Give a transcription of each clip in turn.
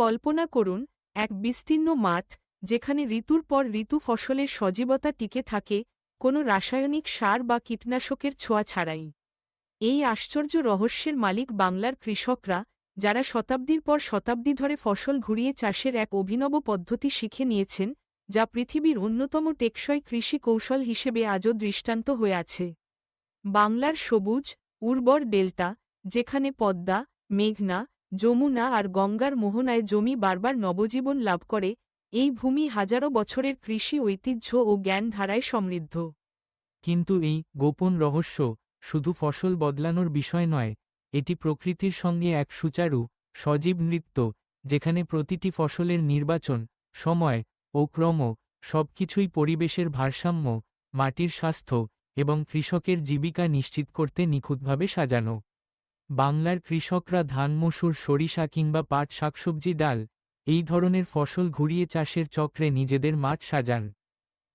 কল্পনা করুন, এক বিস্তীর্ণ মাঠ, যেখানে ঋতুর পর ঋতু ফসলের সজীবতা টিকে থাকে, কোনো রাসায়নিক সার বা কীটনাশকের ছোঁয়া ছাড়াই। এই আশ্চর্য রহস্যের মালিক বাংলার কৃষকরা, যারা শতাব্দীর পর শতাব্দী ধরে ফসল ঘুরিয়ে চাষের এক অভিনব পদ্ধতি শিখে নিয়েছেন, যা পৃথিবীর অন্যতম টেকসই কৃষি কৌশল হিসেবে আজও দৃষ্টান্ত হয়ে আছে। বাংলার সবুজ, উর্বর ডেল্টা, যেখানে পদ্মা, মেঘনা যমুনা আর গঙ্গার মোহনায় জমি বারবার নবজীবন লাভ করে, এই ভূমি হাজারো বছরের কৃষি ঐতিহ্য ও জ্ঞান ধারায় সমৃদ্ধ। কিন্তু এই গোপন রহস্য শুধু ফসল বদলানোর বিষয় নয়, এটি প্রকৃতির সঙ্গে এক সুচারু, সজীব নৃত্য, যেখানে প্রতিটি ফসলের নির্বাচন, সময় ও ক্রম, সবকিছুই পরিবেশের ভারসাম্য, মাটির স্বাস্থ্য এবং কৃষকের জীবিকা নিশ্চিত করতে নিখুঁতভাবে সাজানো। বাংলার কৃষকরা ধান, মসুর, সরিষা কিংবা পাট, শাকসবজি, ডাল এই ধরনের ফসল ঘুরিয়ে চাষের চক্রে নিজেদের মাঠ সাজান।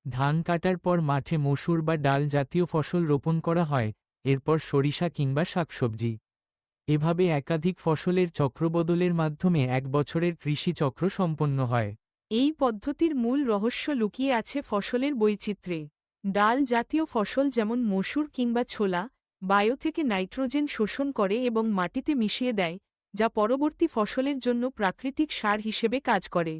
ধান কাটার পর মাঠে মসুর বা ডাল জাতীয় ফসল রোপণ করা হয়, এরপর সরিষা কিংবা শাকসবজি। এভাবে একাধিক ফসলের চক্রবদলের মাধ্যমে এক বছরের কৃষি চক্র সম্পন্ন হয়। এই পদ্ধতির মূল রহস্য লুকিয়ে আছে ফসলের বৈচিত্র্যে। ডাল জাতীয় ফসল যেমন মসুর কিংবা ছোলা বায়ো থেকে নাইট্রোজেন শোষণ করে এবং মাটিতে মিশিয়ে দেয়, যা পরবর্তী ফসলের জন্য প্রাকৃতিক সার হিসেবে কাজ করে।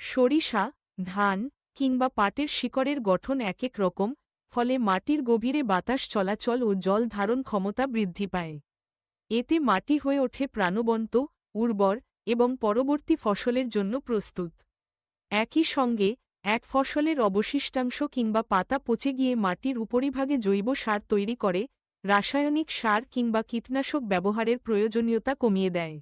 সরিষা, ধান কিংবা পাটের শিকড়ের গঠন এক এক রকম, ফলে মাটির গভীরে বাতাস চলাচল ও জল ধারণ ক্ষমতা বৃদ্ধি পায়। এতে মাটি হয়ে ওঠে প্রাণবন্ত, উর্বর এবং পরবর্তী ফসলের জন্য প্রস্তুত। একই সঙ্গে, এক ফসলের অবশিষ্টাংশ কিংবা পাতা পচে গিয়ে মাটির উপরিভাগে জৈব সার তৈরি করে রাসায়নিক সার কিংবা কীটনাশক ব্যবহারের প্রয়োজনীয়তা কমিয়ে দেয়।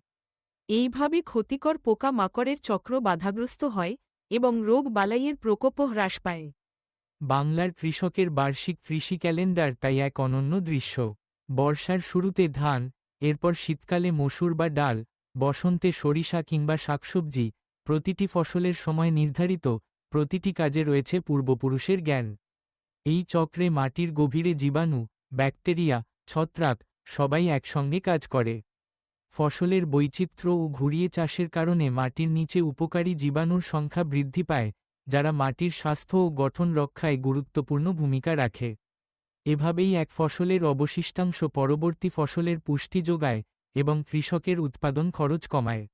এইভাবে ক্ষতিকর পোকা মাকড়ের চক্র বাধাগ্রস্ত হয় এবং রোগ বালাইয়ের প্রকোপও হ্রাস পায়। বাংলার কৃষকের বার্ষিক কৃষি ক্যালেন্ডার তাই এক অনন্য দৃশ্য। বর্ষার শুরুতে ধান, এরপর শীতকালে মসুর বা ডাল, বসন্তে সরিষা কিংবা শাকসবজি, প্রতিটি ফসলের সময় নির্ধারিত, প্রতিটি কাজে রয়েছে পূর্বপুরুষের জ্ঞান। এই চক্রে মাটির গভীরে জীবাণু ব্যাকটেরিয়া, ছত্রাক, সবাই একসঙ্গে কাজ করে। ফসলের বৈচিত্র্য ও ঘুরিয়ে চাষের কারণে মাটির নিচে উপকারী জীবাণুর সংখ্যা বৃদ্ধি পায়, যারা মাটির স্বাস্থ্য ও গঠন রক্ষায় গুরুত্বপূর্ণ ভূমিকা রাখে। এভাবেই এক ফসলের অবশিষ্টাংশ পরবর্তী ফসলের পুষ্টি যোগায় এবং কৃষকের উৎপাদন খরচ কমায়।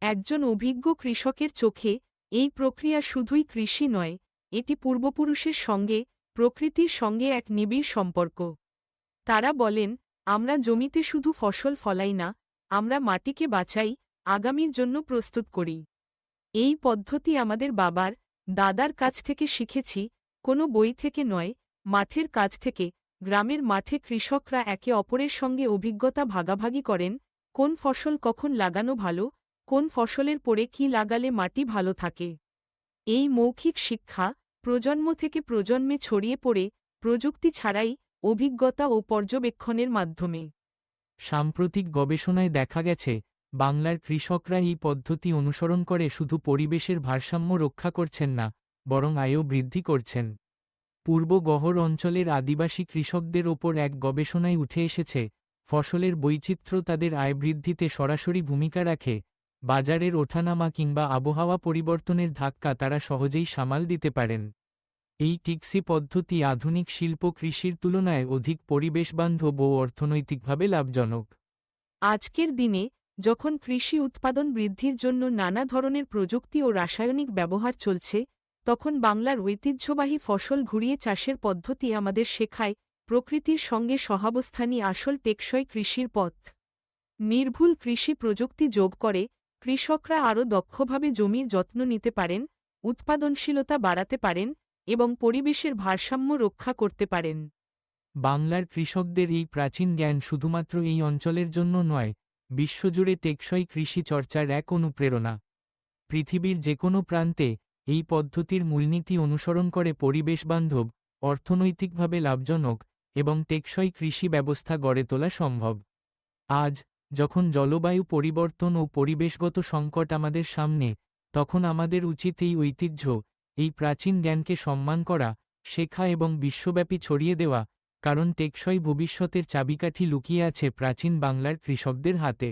একজন অভিজ্ঞ কৃষকের চোখে এই প্রক্রিয়া শুধুই কৃষি নয়, এটি পূর্বপুরুষের সঙ্গে, প্রকৃতির সঙ্গে এক নিবিড় সম্পর্ক। তারা বলেন, আমরা জমিতে শুধু ফসল ফলাই না, আমরা মাটিকে বাঁচাই আগামীর জন্য প্রস্তুত করি। এই পদ্ধতি আমাদের বাবার, দাদার কাছ থেকে শিখেছি, কোনো বই থেকে নয়, মাঠের কাজ থেকে, গ্রামের মাঠে কৃষকরা একে অপরের সঙ্গে অভিজ্ঞতা ভাগাভাগি করেন, কোন ফসল কখন লাগানো ভালো, কোন ফসলের পরে কি লাগালে মাটি ভালো থাকে। এই মৌখিক শিক্ষা প্রজন্ম থেকে প্রজন্মে ছড়িয়ে পড়ে, প্রযুক্তি ছাড়াই অভিজ্ঞতা ও পর্যবেক্ষণের মাধ্যমে। সাম্প্রতিক গবেষণায় দেখা গেছে, বাংলার কৃষকরা এই পদ্ধতি অনুসরণ করে শুধু পরিবেশের ভারসাম্য রক্ষা করছেন না, বরং আয়ও বৃদ্ধি করছেন। পূর্ব গহর অঞ্চলের আদিবাসী কৃষকদের ওপর এক গবেষণায় উঠে এসেছে, ফসলের বৈচিত্র্য তাদের আয় বৃদ্ধিতে সরাসরি ভূমিকা রাখে, বাজারের ওঠানামা কিংবা আবহাওয়া পরিবর্তনের ধাক্কা তারা সহজেই সামাল দিতে পারেন। এই টিক্সি পদ্ধতি আধুনিক শিল্প কৃষির তুলনায় অধিক পরিবেশবান্ধব ও অর্থনৈতিকভাবে লাভজনক। আজকের দিনে, যখন কৃষি উৎপাদন বৃদ্ধির জন্য নানা ধরনের প্রযুক্তি ও রাসায়নিক ব্যবহার চলছে, তখন বাংলার ঐতিহ্যবাহী ফসল ঘুরিয়ে চাষের পদ্ধতি আমাদের শেখায় প্রকৃতির সঙ্গে সহাবস্থানই আসল টেকসই কৃষির পথ। নির্ভুল কৃষি প্রযুক্তি যোগ করে, কৃষকরা আরও দক্ষভাবে জমির যত্ন নিতে পারেন, উৎপাদনশীলতা বাড়াতে পারেন এবং পরিবেশের ভারসাম্য রক্ষা করতে পারেন। বাংলার কৃষকদের এই প্রাচীন জ্ঞান শুধুমাত্র এই অঞ্চলের জন্য নয়, বিশ্বজুড়ে টেকসই কৃষি চর্চার এক অনুপ্রেরণা। পৃথিবীর যে কোনো প্রান্তে এই পদ্ধতির মূলনীতি অনুসরণ করে পরিবেশবান্ধব অর্থনৈতিকভাবে লাভজনক এবং টেকসই কৃষি ব্যবস্থা গড়ে তোলা সম্ভব। আজ, যখন জলবায়ু পরিবর্তন ও পরিবেশগত সংকট আমাদের সামনে, তখন আমাদের উচিত এই ঐতিহ্য এই প্রাচীন জ্ঞানকে সম্মান করা, শেখা এবং বিশ্বব্যাপী ছড়িয়ে দেওয়া, কারণ টেকসই ভবিষ্যতের চাবিকাঠি লুকিয়ে আছে প্রাচীন বাংলার কৃষকদের হাতে।